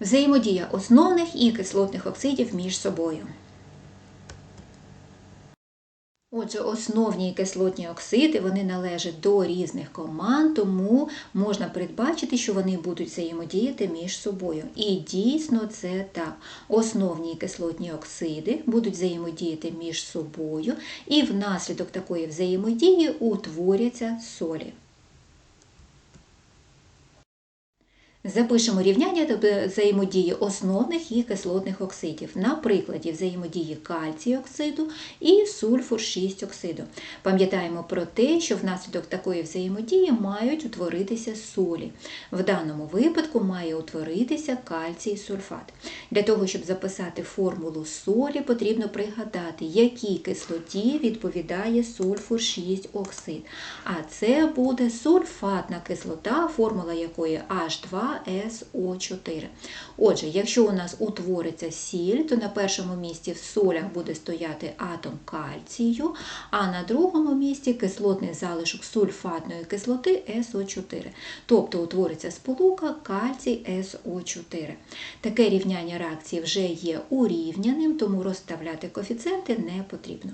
Взаємодія основних і кислотних оксидів між собою. Отже, основні і кислотні оксиди вони належать до різних команд, тому можна передбачити, що вони будуть взаємодіяти між собою. І дійсно це так. Основні і кислотні оксиди будуть взаємодіяти між собою, і внаслідок такої взаємодії утворяться солі. Запишемо рівняння до взаємодії основних і кислотних оксидів на прикладі взаємодії кальцію оксиду і сульфур 6 оксиду. Пам'ятаємо про те, що внаслідок такої взаємодії мають утворитися солі. В даному випадку має утворитися кальцій сульфат. Для того, щоб записати формулу солі, потрібно пригадати, якій кислоті відповідає сульфур 6 оксид. А це буде сульфатна кислота, формула якої H2 SO4. Отже, якщо у нас утвориться сіль, то на першому місці в солях буде стояти атом кальцію, а на другому місці кислотний залишок сульфатної кислоти SO4. Тобто утвориться сполука кальцій SO4. Таке рівняння реакції вже є урівняним, тому розставляти коефіцієнти не потрібно.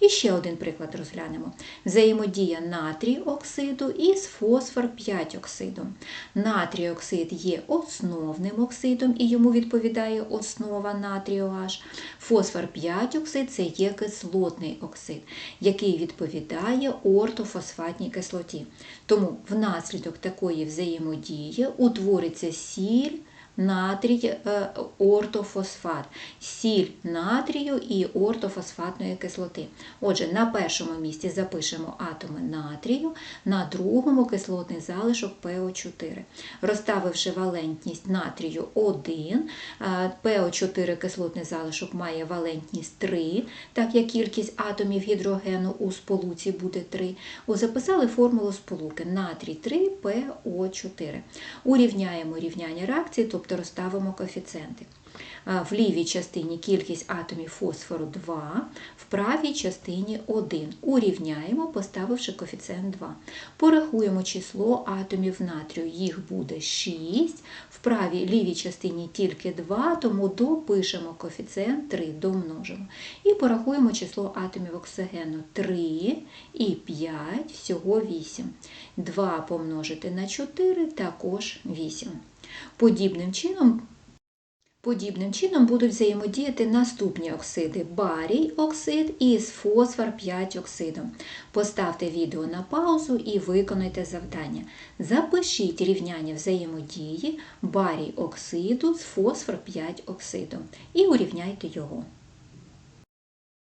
І ще один приклад розглянемо. Взаємодія натрій оксиду із фосфор 5 оксидом. Натрій оксид є основним оксидом і йому відповідає основа натрію H. Фосфор 5 оксид це є кислотний оксид, який відповідає ортофосфатній кислоті. Тому внаслідок такої взаємодії утвориться сіль натрій е, ортофосфат, сіль натрію і ортофосфатної кислоти. Отже, на першому місці запишемо атоми натрію, на другому кислотний залишок ПО4. Розставивши валентність натрію 1, ПО4 кислотний залишок має валентність 3, так як кількість атомів гідрогену у сполуці буде 3. Записали формулу сполуки натрій 3 ПО4. Урівняємо рівняння реакції, тобто розставимо коефіцієнти. В лівій частині кількість атомів фосфору 2, в правій частині 1. Урівняємо, поставивши коефіцієнт 2. Порахуємо число атомів натрію, їх буде 6, в правій лівій частині тільки 2, тому допишемо коефіцієнт 3, домножимо. І порахуємо число атомів оксигену 3 і 5, всього 8. 2 помножити на 4 також 8. Подібним чином Подібним чином будуть взаємодіяти наступні оксиди барій оксид із фосфор 5 оксидом. Поставте відео на паузу і виконайте завдання. Запишіть рівняння взаємодії барій оксиду з фосфор 5 оксидом і урівняйте його.